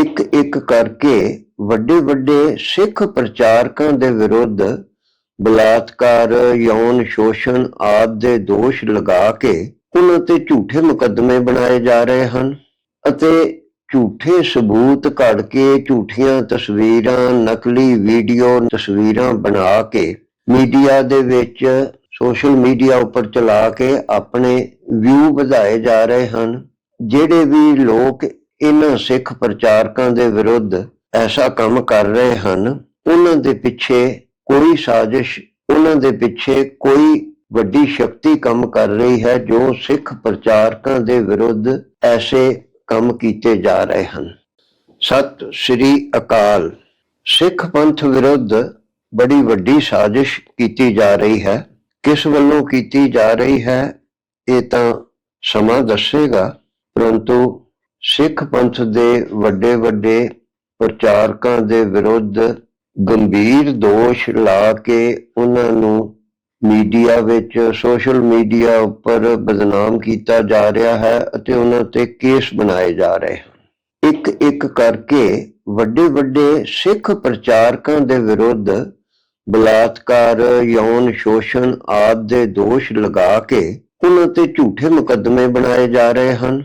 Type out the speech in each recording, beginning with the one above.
ਇੱਕ ਇੱਕ ਕਰਕੇ ਵੱਡੇ ਵੱਡੇ ਸਿੱਖ ਪ੍ਰਚਾਰਕਾਂ ਦੇ ਵਿਰੁੱਧ ਬਲਾਤਕਾਰ, ਯੌਨ ਸ਼ੋਸ਼ਣ ਆਦਿ ਦੇ ਦੋਸ਼ ਲਗਾ ਕੇ ਉਹਨਾਂ ਤੇ ਝੂਠੇ ਮੁਕੱਦਮੇ ਬਣਾਏ ਜਾ ਰਹੇ ਹਨ ਅਤੇ ਝੂਠੇ ਸਬੂਤ ਘੜ ਕੇ ਝੂਠੀਆਂ ਤਸਵੀਰਾਂ, ਨਕਲੀ ਵੀਡੀਓ ਤਸਵੀਰਾਂ ਬਣਾ ਕੇ ਮੀਡੀਆ ਦੇ ਵਿੱਚ ਸੋਸ਼ਲ ਮੀਡੀਆ ਉੱਪਰ ਚਲਾ ਕੇ ਆਪਣੇ ਵਿਊ ਵਧਾਏ ਜਾ ਰਹੇ ਹਨ। ਜਿਹੜੇ ਵੀ ਲੋਕ ਇਹਨਾਂ ਸਿੱਖ ਪ੍ਰਚਾਰਕਾਂ ਦੇ ਵਿਰੁੱਧ ਐਸਾ ਕੰਮ ਕਰ ਰਹੇ ਹਨ ਉਹਨਾਂ ਦੇ ਪਿੱਛੇ ਕੋਈ ਸਾਜ਼ਿਸ਼ ਉਹਨਾਂ ਦੇ ਪਿੱਛੇ ਕੋਈ ਵੱਡੀ ਸ਼ਕਤੀ ਕੰਮ ਕਰ ਰਹੀ ਹੈ ਜੋ ਸਿੱਖ ਪ੍ਰਚਾਰਕਾਂ ਦੇ ਵਿਰੁੱਧ ਐਸੇ ਕੰਮ ਕੀਤੇ ਜਾ ਰਹੇ ਹਨ। ਸਤਿ ਸ੍ਰੀ ਅਕਾਲ। ਸਿੱਖ ਪੰਥ ਵਿਰੁੱਧ ਬੜੀ ਵੱਡੀ ਸਾਜ਼ਿਸ਼ ਕੀਤੀ ਜਾ ਰਹੀ ਹੈ। ਕਿਸ ਵੱਲੋਂ ਕੀਤੀ ਜਾ ਰਹੀ ਹੈ, ਇਹ ਤਾਂ ਸਮਾਂ ਦੱਸੇਗਾ, ਪਰੰਤੂ ਸਿੱਖ ਪੰਥ ਦੇ ਵੱਡੇ ਵੱਡੇ ਪ੍ਰਚਾਰਕਾਂ ਦੇ ਵਿਰੁੱਧ ਗੰਭੀਰ ਦੋਸ਼ ਲਾ ਕੇ ਉਹਨਾਂ ਨੂੰ ਮੀਡੀਆ ਵਿੱਚ, ਸੋਸ਼ਲ ਮੀਡੀਆ ਉੱਪਰ ਬਦਨਾਮ ਕੀਤਾ ਜਾ ਰਿਹਾ ਹੈ ਅਤੇ ਉਹਨਾਂ ਤੇ ਕੇਸ ਬਣਾਏ ਜਾ ਰਹੇ ਹਨ। ਇੱਕ ਇੱਕ ਕਰਕੇ ਵੱਡੇ ਵੱਡੇ ਸਿੱਖ ਪ੍ਰਚਾਰਕਾਂ ਦੇ ਵਿਰੁੱਧ ਬਲਾਤਕਾਰ, ਯੌਨ ਸ਼ੋਸ਼ਣ ਆਦਿ ਦੇ ਦੋਸ਼ ਲਗਾ ਕੇ ਉਹਨਾਂ ਤੇ ਝੂਠੇ ਮੁਕੱਦਮੇ ਬਣਾਏ ਜਾ ਰਹੇ ਹਨ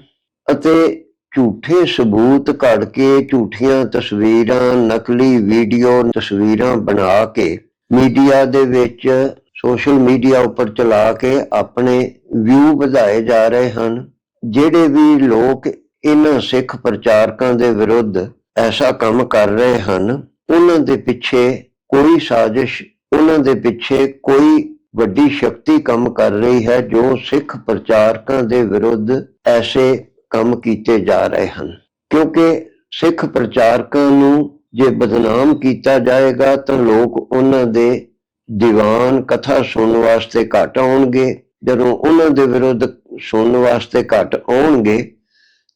ਅਤੇ ਝੂਠੇ ਸਬੂਤ ਘੜ ਕੇ, ਝੂਠੀਆਂ ਤਸਵੀਰਾਂ, ਨਕਲੀ ਵੀਡੀਓ, ਤਸਵੀਰਾਂ ਬਣਾ ਕੇ, ਮੀਡੀਆ ਦੇ ਵਿੱਚ ਸੋਸ਼ਲ ਮੀਡੀਆ ਉੱਪਰ ਚਲਾ ਕੇ ਆਪਣੇ ਵਿਊ ਵਧਾਏ ਜਾ ਰਹੇ ਹਨ, ਜਿਹੜੇ ਵੀ ਲੋਕ ਇਹਨਾਂ ਸਿੱਖ ਪ੍ਰਚਾਰਕਾਂ ਦੇ ਵਿਰੁੱਧ ਐਸਾ ਕੰਮ ਕਰ ਰਹੇ ਹਨ, ਉਹਨਾਂ ਦੇ ਪਿੱਛੇ ਕੋਈ ਸਾਜ਼ਿਸ਼, ਉਹਨਾਂ ਦੇ ਪਿੱਛੇ ਕੋਈ ਵੱਡੀ ਸ਼ਕਤੀ ਕੰਮ ਕਰ ਰਹੀ ਹੈ ਜੋ ਸਿੱਖ ਪ੍ਰਚਾਰਕਾਂ ਦੇ ਵਿਰੁੱਧ ਐਸੇ ਕੰਮ ਕੀਤੇ ਜਾ ਰਹੇ ਹਨ। ਕਿਉਂਕਿ ਸਿੱਖ ਪ੍ਰਚਾਰਕਾਂ ਨੂੰ ਜੇ ਬਦਨਾਮ ਕੀਤਾ ਜਾਏਗਾ ਤਾਂ ਲੋਕ ਉਹਨਾਂ ਦੇ ਦੀਵਾਨ ਕਥਾ ਸੁਣਨ ਵਾਸਤੇ ਘੱਟ ਆਉਣਗੇ। ਜਦੋਂ ਉਹਨਾਂ ਦੇ ਵਿਰੁੱਧ ਸੁਣਨ ਵਾਸਤੇ ਘੱਟ ਆਉਣਗੇ,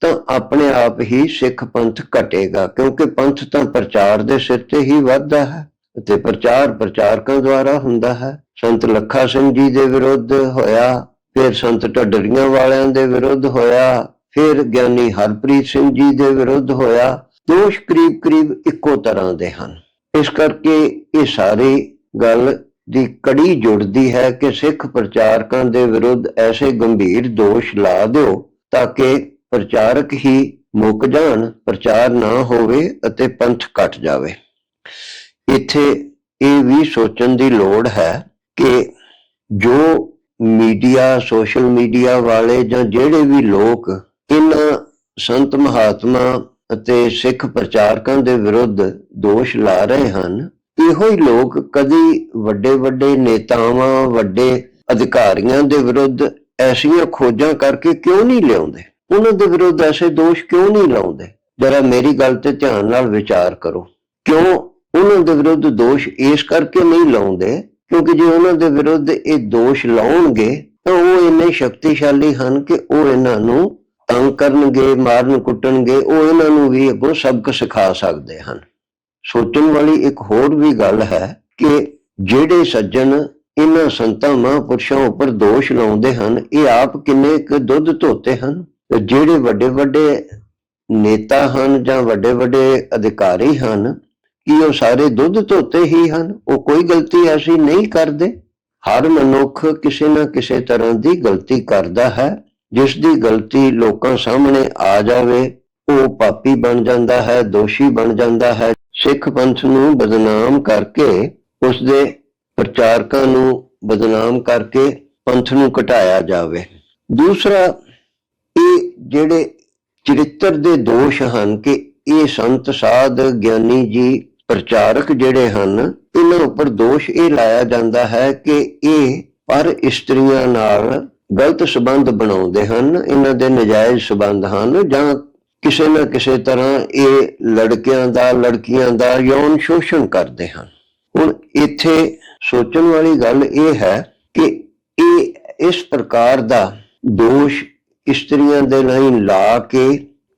ਤਾਂ ਆਪਣੇ ਆਪ ਹੀ ਸਿੱਖ ਪੰਥ ਘਟੇਗਾ। ਕਿਉਂਕਿ ਪੰਥ ਤਾਂ ਪ੍ਰਚਾਰ ਦੇ ਸਿਰ ਤੇ ਹੀ ਵੱਧਦਾ ਹੈ ਤੇ ਪ੍ਰਚਾਰ ਪ੍ਰਚਾਰਕਾਂ ਦੁਆਰਾ ਹੁੰਦਾ ਹੈ। ਸੰਤ ਲੱਖਾ ਸਿੰਘ ਜੀ ਦੇ ਵਿਰੁੱਧ ਹੋਇਆ, ਫਿਰ ਸੰਤ ਢੱਡਰੀਆਂ ਵਾਲਿਆਂ ਦੇ ਵਿਰੁੱਧ ਹੋਇਆ ਫਿਰ ਗਿਆਨੀ ਹਰਪ੍ਰੀਤ ਸਿੰਘ ਜੀ ਦੇ ਵਿਰੁੱਧ ਹੋਇਆ। ਦੋਸ਼ ਕਰੀਬ ਕਰੀਬ ਇੱਕੋ ਤਰ੍ਹਾਂ ਦੇ ਹਨ। ਇਸ ਕਰਕੇ ਇਹ ਸਾਰੀ ਗੱਲ ਦੀ ਕੜੀ ਜੁੜਦੀ ਹੈ ਕਿ ਸਿੱਖ ਪ੍ਰਚਾਰਕਾਂ ਦੇ ਵਿਰੁੱਧ ਐਸੇ ਗੰਭੀਰ ਦੋਸ਼ ਲਾ ਦਿਓ ਤਾਂ ਕਿ ਪ੍ਰਚਾਰਕ ਹੀ ਮੁੱਕ ਜਾਣ, ਪ੍ਰਚਾਰ ਨਾ ਹੋਵੇ ਅਤੇ ਪੰਥ ਘਟ ਜਾਵੇ। ਇੱਥੇ ਇਹ ਵੀ ਸੋਚਣ ਦੀ ਲੋੜ ਹੈ ਕਿ ਜੋ ਮੀਡੀਆ, ਸੋਸ਼ਲ ਮੀਡੀਆ ਵਾਲੇ ਜਾਂ ਜਿਹੜੇ ਵੀ ਲੋਕ ਇਹਨਾਂ ਸੰਤ ਮਹਾਤਮਾ ਅਤੇ ਸਿੱਖ ਪ੍ਰਚਾਰਕਾਂ ਦੇ ਵਿਰੁੱਧ ਦੋਸ਼ ਲਾ ਰਹੇ ਹਨ। ਇਹੋ ਹੀ ਲੋਕ ਕਦੀ ਵੱਡੇ ਵੱਡੇ ਨੇਤਾਵਾਂ, ਵੱਡੇ ਅਧਿਕਾਰੀਆਂ ਦੇ ਵਿਰੁੱਧ ਐਸੀਆਂ ਖੋਜਾਂ ਕਰਕੇ ਕਿਉਂ ਨਹੀਂ ਲਿਆਉਂਦੇ? ਉਹਨਾਂ ਦੇ ਵਿਰੁੱਧ ਐਸੇ ਦੋਸ਼ ਕਿਉਂ ਨਹੀਂ ਲਾਉਂਦੇ? ਜਰਾ ਮੇਰੀ ਗੱਲ ਤੇ ਧਿਆਨ ਨਾਲ ਵਿਚਾਰ ਕਰੋ। ਕਿਉਂ ਉਹਨਾਂ ਦੇ ਵਿਰੁੱਧ ਦੋਸ਼ ਇਸ ਕਰਕੇ ਨਹੀਂ ਲਾਉਂਦੇ? ਕਿਉਂਕਿ ਜੇ ਉਹਨਾਂ ਦੇ ਵਿਰੁੱਧ ਇਹ ਦੋਸ਼ ਲਾਉਣਗੇ, ਤਾਂ ਉਹ ਇੰਨੇ ਸ਼ਕਤੀਸ਼ਾਲੀ ਹਨ ਕਿ ਉਹ ਇਹਨਾਂ ਨੂੰ ਤੰਗ ਕਰਨਗੇ, ਮਾਰਨ ਕੁੱਟਣਗੇ, ਉਹ ਇਹਨਾਂ ਨੂੰ ਵੀ ਅੱਗੋਂ ਸਬਕ ਸਿਖਾ ਸਕਦੇ ਹਨ। ਸੋਚਣ ਵਾਲੀ ਇੱਕ ਹੋਰ ਵੀ ਗੱਲ ਹੈ ਕਿ ਜਿਹੜੇ ਸੱਜਣ ਇਹਨਾਂ ਸੰਤਾਂ, ਮਹਾਂਪੁਰਸ਼ਾਂ ਉੱਪਰ ਦੋਸ਼ ਲਾਉਂਦੇ ਹਨ, ਇਹ ਆਪ ਕਿੰਨੇ ਕੁ ਦੁੱਧ ਧੋਤੇ ਹਨ? ਤੇ ਜਿਹੜੇ ਵੱਡੇ ਵੱਡੇ ਨੇਤਾ ਹਨ ਜਾਂ ਵੱਡੇ ਵੱਡੇ ਅਧਿਕਾਰੀ ਹਨ, ਕਿ ਉਹ ਸਾਰੇ ਦੁੱਧ ਧੋਤੇ ਹੀ ਹਨ? ਉਹ ਕੋਈ ਗਲਤੀ ਐਸੀ ਨਹੀਂ ਕਰਦੇ? ਹਰ ਮਨੁੱਖ ਕਿਸੇ ਨਾ ਕਿਸੇ ਤਰ੍ਹਾਂ ਦੀ ਗਲਤੀ ਕਰਦਾ ਹੈ। ਜਿਸ ਦੀ ਗਲਤੀ ਲੋਕਾਂ ਸਾਹਮਣੇ ਆ ਜਾਵੇ, ਉਹ ਪਾਪੀ ਬਣ ਜਾਂਦਾ ਹੈ, ਦੋਸ਼ੀ ਬਣ ਜਾਂਦਾ ਹੈ। ਸਿੱਖ ਪੰਥ ਨੂੰ ਬਦਨਾਮ ਕਰਕੇ ਉਸ ਦੇ ਪ੍ਰਚਾਰਕਾਂ ਨੂੰ ਬਦਨਾਮ ਕਰਕੇ ਪੰਥ ਨੂੰ ਘਟਾਇਆ ਜਾਵੇ। ਦੂਸਰਾ, ਇਹ ਜਿਹੜੇ ਚਰਿੱਤਰ ਦੇ ਦੋਸ਼ ਹਨ ਕਿ ਇਹ ਸੰਤ, ਸਾਧ, ਗਿਆਨੀ ਜੀ, ਪ੍ਰਚਾਰਕ ਜਿਹੜੇ ਹਨ, ਇਹਨਾਂ ਉੱਪਰ ਦੋਸ਼ ਇਹ ਲਾਇਆ ਜਾਂਦਾ ਹੈ ਕਿ ਇਹ ਪਰ ਇਸਤਰੀਆਂ ਨਾਲ ਗਲਤ ਸਬੰਧ ਬਣਾਉਂਦੇ ਹਨ, ਇਹਨਾਂ ਦੇ ਨਜਾਇਜ਼ ਸਬੰਧ ਹਨ, ਜਾਂ ਕਿਸੇ ਨਾ ਕਿਸੇ ਤਰ੍ਹਾਂ ਇਹ ਲੜਕਿਆਂ ਦਾ, ਲੜਕੀਆਂ ਦਾ ਯੌਨ ਸ਼ੋਸ਼ਣ ਕਰਦੇ ਹਨ। ਹੁਣ ਇੱਥੇ ਸੋਚਣ ਵਾਲੀ ਗੱਲ ਇਹ ਹੈ ਕਿ ਇਹ ਇਸ ਪ੍ਰਕਾਰ ਦਾ ਦੋਸ਼ ਇਸਤਰੀਆਂ ਦੇ ਲਈ ਲਾ ਕੇ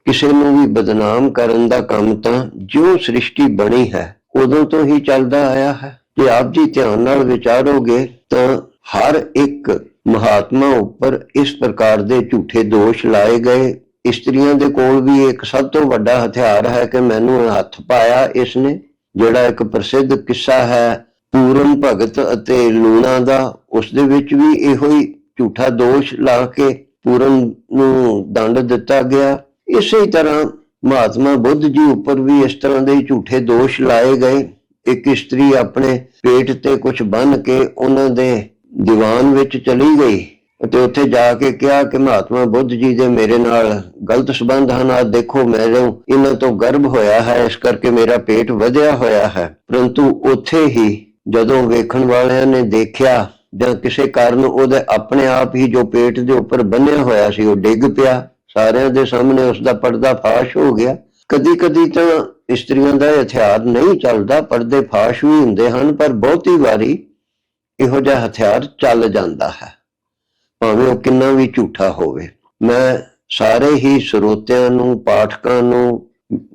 ਕਿਸੇ ਨੂੰ ਵੀ ਬਦਨਾਮ ਕਰਨ ਦਾ ਕੰਮ ਤਾਂ ਜੋ ਸ੍ਰਿਸ਼ਟੀ ਬਣੀ ਹੈ, ਉਦੋਂ ਤੋਂ ਹੀ ਚੱਲਦਾ ਆਇਆ ਹੈ। ਜੇ ਆਪ ਜੀ ਧਿਆਨ ਨਾਲ ਵਿਚਾਰੋਗੇ ਤਾਂ ਹਰ ਇੱਕ ਮਹਾਤਮਾ ਉੱਪਰ ਇਸ ਪ੍ਰਕਾਰ ਦੇ ਝੂਠੇ ਦੋਸ਼ ਲਾਏ ਗਏ। ਇਸਤਰੀਆਂ ਦੇ ਕੋਲ ਵੀ ਇੱਕ ਸਭ ਤੋਂ ਵੱਡਾ ਹਥਿਆਰ ਹੈ ਕਿ ਮੈਨੂੰ ਹੱਥ ਪਾਇਆ ਇਸ ਨੇ ਜਿਹੜਾ ਇੱਕ ਪ੍ਰਸਿੱਧ ਕਿੱਸਾ ਹੈ, ਪੂਰਨ ਭਗਤ ਅਤੇ ਲੂਣਾ ਦਾ। ਉਸ ਦੇ ਵਿੱਚ ਵੀ ਇਹੋ ਹੀ ਝੂਠਾ ਦੋਸ਼ ਲਾ ਕੇ ਪੂਰਨ ਨੂੰ ਦੰਡ ਦਿੱਤਾ ਗਿਆ। ਇਸੇ ਤਰ੍ਹਾਂ ਮਹਾਤਮਾ ਬੁੱਧ ਜੀ ਉੱਪਰ ਵੀ ਇਸ ਤਰ੍ਹਾਂ ਦੇ ਝੂਠੇ ਦੋਸ਼ ਲਾਏ ਗਏ। ਇੱਕ ਇਸਤਰੀ ਆਪਣੇ ਪੇਟ ਤੇ ਕੁਝ ਬੰਨ ਕੇ ਉਹਨਾਂ ਦੇ ਦੀਵਾਨ ਵਿੱਚ ਚਲੀ ਗਈ ਅਤੇ ਉੱਥੇ ਜਾ ਕੇ ਕਿਹਾ ਕਿ ਮਹਾਤਮਾ ਬੁੱਧ ਜੀ ਦੇ ਮੇਰੇ ਨਾਲ ਗਲਤ ਸੰਬੰਧ ਹਨ ਆ ਦੇਖੋ ਮੈਨੂੰ ਇਹਨਾਂ ਤੋਂ ਗਰਭ ਹੋਇਆ ਹੈ, ਇਸ ਕਰਕੇ ਮੇਰਾ ਪੇਟ ਵਧਿਆ ਹੋਇਆ ਹੈ। ਪਰੰਤੂ ਉੱਥੇ ਹੀ ਜਦੋਂ ਵੇਖਣ ਵਾਲਿਆਂ ਨੇ ਦੇਖਿਆ ਜਾਂ ਕਿਸੇ ਕਾਰਨ ਉਹਦੇ ਆਪਣੇ ਆਪ ਹੀ ਜੋ ਪੇਟ ਦੇ ਉੱਪਰ ਬੰਨਿਆ ਹੋਇਆ ਸੀ, ਉਹ ਡਿੱਗ ਪਿਆ। ਸਾਰਿਆਂ ਦੇ ਸਾਹਮਣੇ ਉਸ ਦਾ ਪਰਦਾ ਫਾਸ਼ ਹੋ ਗਿਆ। ਕਦੀ ਕਦੀ ਤਾਂ ਇਸਤਰੀਆਂ ਦਾ ਹਥਿਆਰ ਨਹੀਂ ਚੱਲਦਾ, ਪਰਦੇ ਫਾਸ਼ ਵੀ ਹੁੰਦੇ ਹਨ, ਪਰ ਬਹੁਤੀ ਵਾਰੀ ਇਹੋ ਜਿਹਾ ਹਥਿਆਰ ਚੱਲ ਜਾਂਦਾ ਹੈ। ਭਾਵੇਂ ਉਹ ਕਿੰਨਾ ਵੀ ਝੂਠਾ ਹੋਵੇ। ਮੈਂ ਸਾਰੇ ਹੀ ਸਰੋਤਿਆਂ ਨੂੰ, ਪਾਠਕਾਂ ਨੂੰ,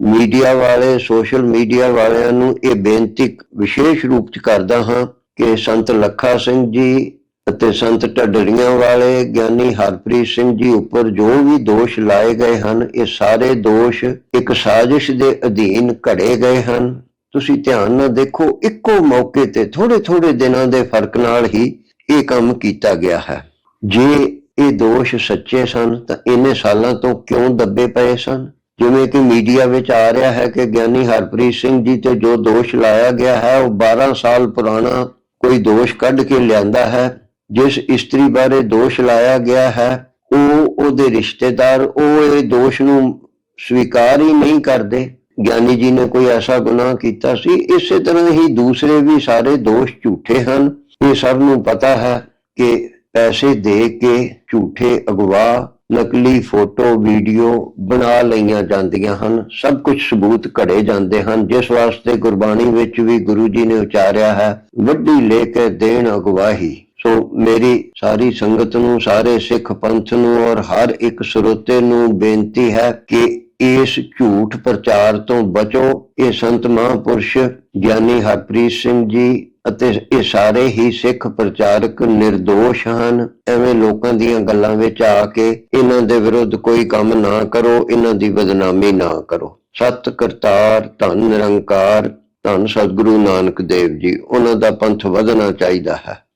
ਮੀਡੀਆ ਵਾਲੇ, ਸੋਸ਼ਲ ਮੀਡੀਆ ਵਾਲਿਆਂ ਨੂੰ ਇਹ ਬੇਨਤੀ ਵਿਸ਼ੇਸ਼ ਰੂਪ ਚ ਕਰਦਾ ਹਾਂ ਕਿ ਸੰਤ ਲੱਖਾ ਸਿੰਘ ਜੀ ਅਤੇ ਸੰਤ ਢੱਡਰੀਆਂ ਵਾਲੇ ਗਿਆਨੀ ਹਰਪ੍ਰੀਤ ਸਿੰਘ ਜੀ ਉੱਪਰ ਜੋ ਵੀ ਦੋਸ਼ ਲਾਏ ਗਏ ਹਨ, ਇਹ ਸਾਰੇ ਦੋਸ਼ ਇੱਕ ਸਾਜ਼ਿਸ਼ ਦੇ ਅਧੀਨ ਘੜੇ ਗਏ ਹਨ। ਤੁਸੀਂ ਧਿਆਨ ਨਾਲ ਦੇਖੋ, ਇੱਕੋ ਮੌਕੇ ਤੇ ਥੋੜੇ ਥੋੜੇ ਦਿਨਾਂ ਦੇ ਫ਼ਰਕ ਨਾਲ ਹੀ ਇਹ ਕੰਮ ਕੀਤਾ ਗਿਆ ਹੈ। ਜੇ ਇਹ ਦੋਸ਼ ਸੱਚੇ ਸਨ, ਤਾਂ ਇੰਨੇ ਸਾਲਾਂ ਤੋਂ ਕਿਉਂ ਦੱਬੇ ਪਏ ਸਨ? ਜਿਵੇਂ ਕਿ ਮੀਡੀਆ ਵਿੱਚ ਆ ਰਿਹਾ ਹੈ ਕਿ ਗਿਆਨੀ ਹਰਪ੍ਰੀਤ ਸਿੰਘ ਜੀ ਤੇ ਜੋ ਦੋਸ਼ ਲਾਇਆ ਗਿਆ ਹੈ, ਉਹ 12 ਸਾਲ ਪੁਰਾਣਾ ਕੋਈ ਦੋਸ਼ ਕੱਢ ਕੇ ਲਿਆਂਦਾ ਹੈ। ਜਿਸ ਇਸਤਰੀ ਬਾਰੇ ਦੋਸ਼ ਲਾਇਆ ਗਿਆ ਹੈ, ਉਹ ਉਹਦੇ ਰਿਸ਼ਤੇਦਾਰ, ਉਹ ਇਹ ਦੋਸ਼ ਨੂੰ ਸਵੀਕਾਰ ਹੀ ਨਹੀਂ ਕਰਦੇ। ਗਿਆਨੀ ਜੀ ਨੇ ਕੋਈ ਐਸਾ ਗੁਨਾਹ ਕੀਤਾ ਸੀ, ਇਸੇ ਤਰ੍ਹਾਂ ਹੀ ਦੂਸਰੇ ਵੀ ਸਾਰੇ ਦੋਸ਼ ਝੂਠੇ ਹਨ। ਇਹ ਸਭ ਨੂੰ ਪਤਾ ਹੈ ਕਿ ਪੈਸੇ ਦੇ ਕੇ ਝੂਠੇ ਅਗਵਾ, ਨਕਲੀ ਫੋਟੋ, ਵੀਡੀਓ ਬਣਾ ਲਈਆਂ ਜਾਂਦੀਆਂ ਹਨ। ਸਭ ਕੁਝ ਸਬੂਤ ਘੜੇ ਜਾਂਦੇ ਹਨ। ਜਿਸ ਵਾਸਤੇ ਗੁਰਬਾਣੀ ਵਿੱਚ ਵੀ ਗੁਰੂ ਜੀ ਨੇ ਉਚਾਰਿਆ ਹੈ, ਵੱਡੀ ਲੈ ਕੇ ਦੇਣ ਅਗਵਾਹੀ। ਸੋ ਮੇਰੀ ਸਾਰੀ ਸੰਗਤ ਨੂੰ, ਸਾਰੇ ਸਿੱਖ ਪੰਥ ਨੂੰ ਔਰ ਹਰ ਇੱਕ ਸਰੋਤੇ ਨੂੰ ਬੇਨਤੀ ਹੈ ਕਿ ਇਸ ਝੂਠ ਪ੍ਰਚਾਰ ਤੋਂ ਬਚੋ। ਇਹ ਸੰਤ ਮਹਾਂਪੁਰਸ਼ ਗਿਆਨੀ ਹਰਪ੍ਰੀਤ ਸਿੰਘ ਜੀ ਅਤੇ ਇਹ ਸਾਰੇ ਹੀ ਸਿੱਖ ਪ੍ਰਚਾਰਕ ਨਿਰਦੋਸ਼ ਹਨ। ਐਵੇਂ ਲੋਕਾਂ ਦੀਆਂ ਗੱਲਾਂ ਵਿੱਚ ਆ ਕੇ ਇਹਨਾਂ ਦੇ ਵਿਰੁੱਧ ਕੋਈ ਕੰਮ ਨਾ ਕਰੋ, ਇਹਨਾਂ ਦੀ ਬਦਨਾਮੀ ਨਾ ਕਰੋ। ਸਤ ਕਰਤਾਰ, ਧੰਨ ਨਿਰੰਕਾਰ, ਧੰਨ ਸਤਿਗੁਰੂ ਨਾਨਕ ਦੇਵ ਜੀ, ਉਹਨਾਂ ਦਾ ਪੰਥ ਵਧਣਾ ਚਾਹੀਦਾ ਹੈ।